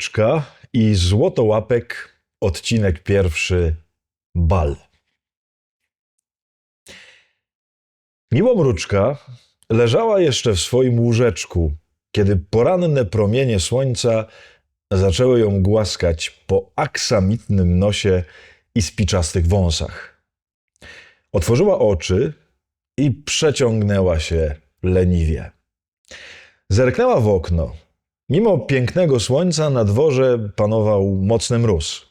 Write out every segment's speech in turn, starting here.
Mruczka i Złotołapek, odcinek pierwszy, bal. Miłomruczka leżała jeszcze w swoim łóżeczku, kiedy poranne promienie słońca zaczęły ją głaskać po aksamitnym nosie i spiczastych wąsach. Otworzyła oczy i przeciągnęła się leniwie. Zerknęła w okno. Mimo pięknego słońca na dworze panował mocny mróz.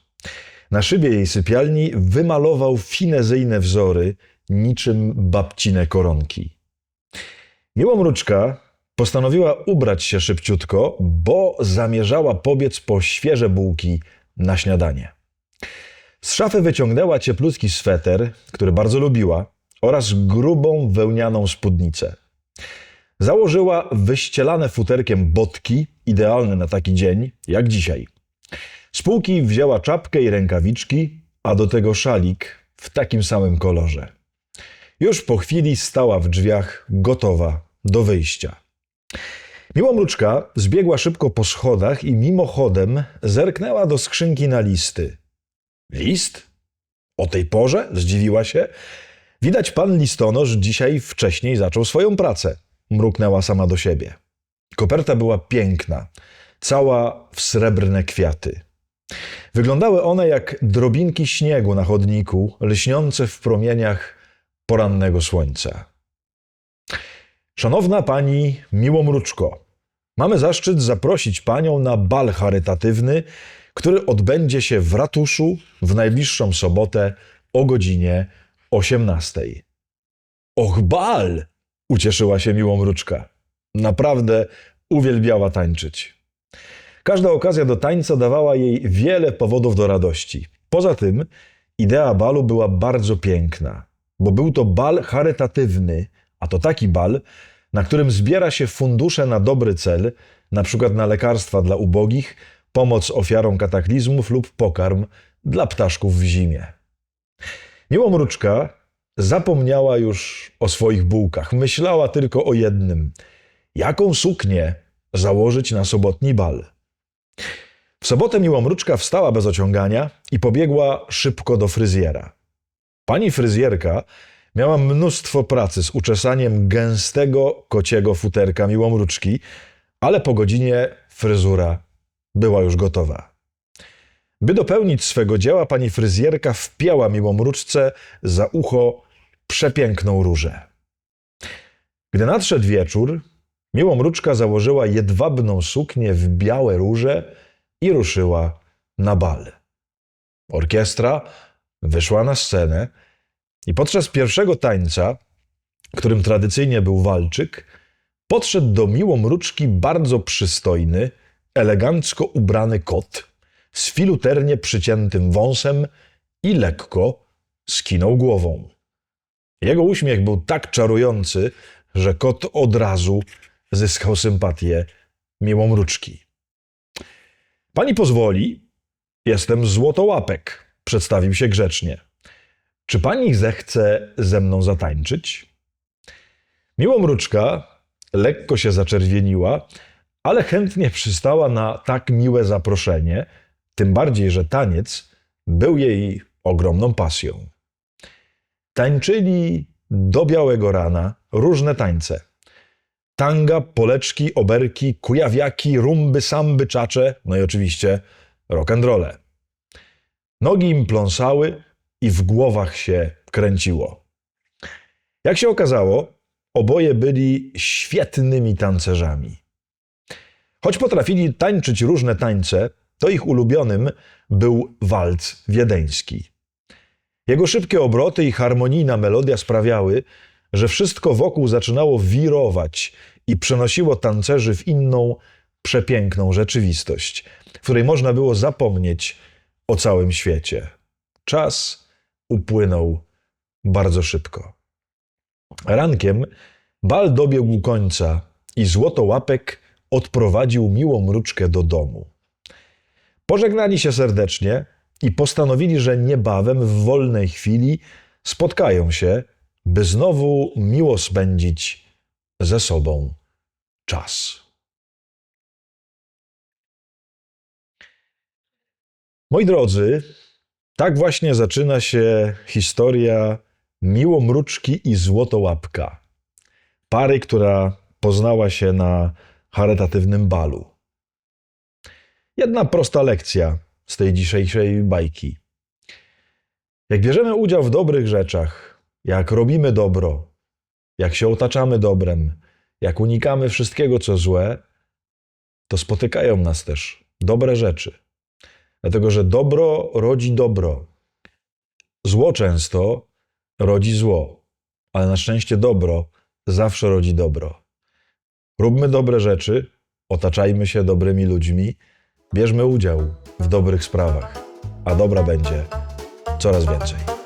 Na szybie jej sypialni wymalował finezyjne wzory, niczym babcine koronki. Miłomruczka postanowiła ubrać się szybciutko, bo zamierzała pobiec po świeże bułki na śniadanie. Z szafy wyciągnęła cieplutki sweter, który bardzo lubiła, oraz grubą wełnianą spódnicę. Założyła wyścielane futerkiem botki, idealne na taki dzień jak dzisiaj. Z półki wzięła czapkę i rękawiczki, a do tego szalik w takim samym kolorze. Już po chwili stała w drzwiach, gotowa do wyjścia. Miłomruczka zbiegła szybko po schodach i mimochodem zerknęła do skrzynki na listy. List? O tej porze? Zdziwiła się. Widać pan listonosz dzisiaj wcześniej zaczął swoją pracę. Mruknęła sama do siebie. Koperta była piękna, cała w srebrne kwiaty. Wyglądały one jak drobinki śniegu na chodniku, lśniące w promieniach porannego słońca. Szanowna pani Miłomruczko, mamy zaszczyt zaprosić panią na bal charytatywny, który odbędzie się w ratuszu w najbliższą sobotę o godzinie 18. Och, bal! Ucieszyła się Miłomruczka. Naprawdę uwielbiała tańczyć. Każda okazja do tańca dawała jej wiele powodów do radości. Poza tym idea balu była bardzo piękna, bo był to bal charytatywny, a to taki bal, na którym zbiera się fundusze na dobry cel, na przykład na lekarstwa dla ubogich, pomoc ofiarom kataklizmów lub pokarm dla ptaszków w zimie. Miłomruczka zapomniała już o swoich bułkach. Myślała tylko o jednym: jaką suknię założyć na sobotni bal. W sobotę Miłomruczka wstała bez ociągania i pobiegła szybko do fryzjera. Pani fryzjerka miała mnóstwo pracy z uczesaniem gęstego kociego futerka Miłomruczki, ale po godzinie fryzura była już gotowa. By dopełnić swego dzieła, pani fryzjerka wpiała Miłomruczce za ucho przepiękną różę. Gdy nadszedł wieczór, Miłomruczka założyła jedwabną suknię w białe róże i ruszyła na bal. Orkiestra wyszła na scenę i podczas pierwszego tańca, którym tradycyjnie był walczyk, podszedł do Miłomruczki bardzo przystojny, elegancko ubrany kot z filuternie przyciętym wąsem i lekko skinął głową. Jego uśmiech był tak czarujący, że kot od razu zyskał sympatię Miłomruczki. Pani pozwoli, jestem Złotołapek, przedstawił się grzecznie. Czy pani zechce ze mną zatańczyć? Miłomruczka lekko się zaczerwieniła, ale chętnie przystała na tak miłe zaproszenie, tym bardziej, że taniec był jej ogromną pasją. Tańczyli do białego rana różne tańce. Tanga, poleczki, oberki, kujawiaki, rumby, samby, czacze, no i oczywiście rock'n'rolle. Nogi im pląsały i w głowach się kręciło. Jak się okazało, oboje byli świetnymi tancerzami. Choć potrafili tańczyć różne tańce, to ich ulubionym był walc wiedeński. Jego szybkie obroty i harmonijna melodia sprawiały, że wszystko wokół zaczynało wirować i przenosiło tancerzy w inną, przepiękną rzeczywistość, w której można było zapomnieć o całym świecie. Czas upłynął bardzo szybko. Rankiem bal dobiegł końca i złotołapek odprowadził miłą mruczkę do domu. Pożegnali się serdecznie i postanowili, że niebawem w wolnej chwili spotkają się, by znowu miło spędzić ze sobą czas. Moi drodzy, tak właśnie zaczyna się historia Miłomruczki i Złotołapka. Pary, która poznała się na charytatywnym balu. Jedna prosta lekcja z tej dzisiejszej bajki. Jak bierzemy udział w dobrych rzeczach, jak robimy dobro, jak się otaczamy dobrem, jak unikamy wszystkiego, co złe, to spotykają nas też dobre rzeczy. Dlatego, że dobro rodzi dobro. Zło często rodzi zło, ale na szczęście dobro zawsze rodzi dobro. Róbmy dobre rzeczy, otaczajmy się dobrymi ludźmi, bierzmy udział w dobrych sprawach, a dobra będzie coraz więcej.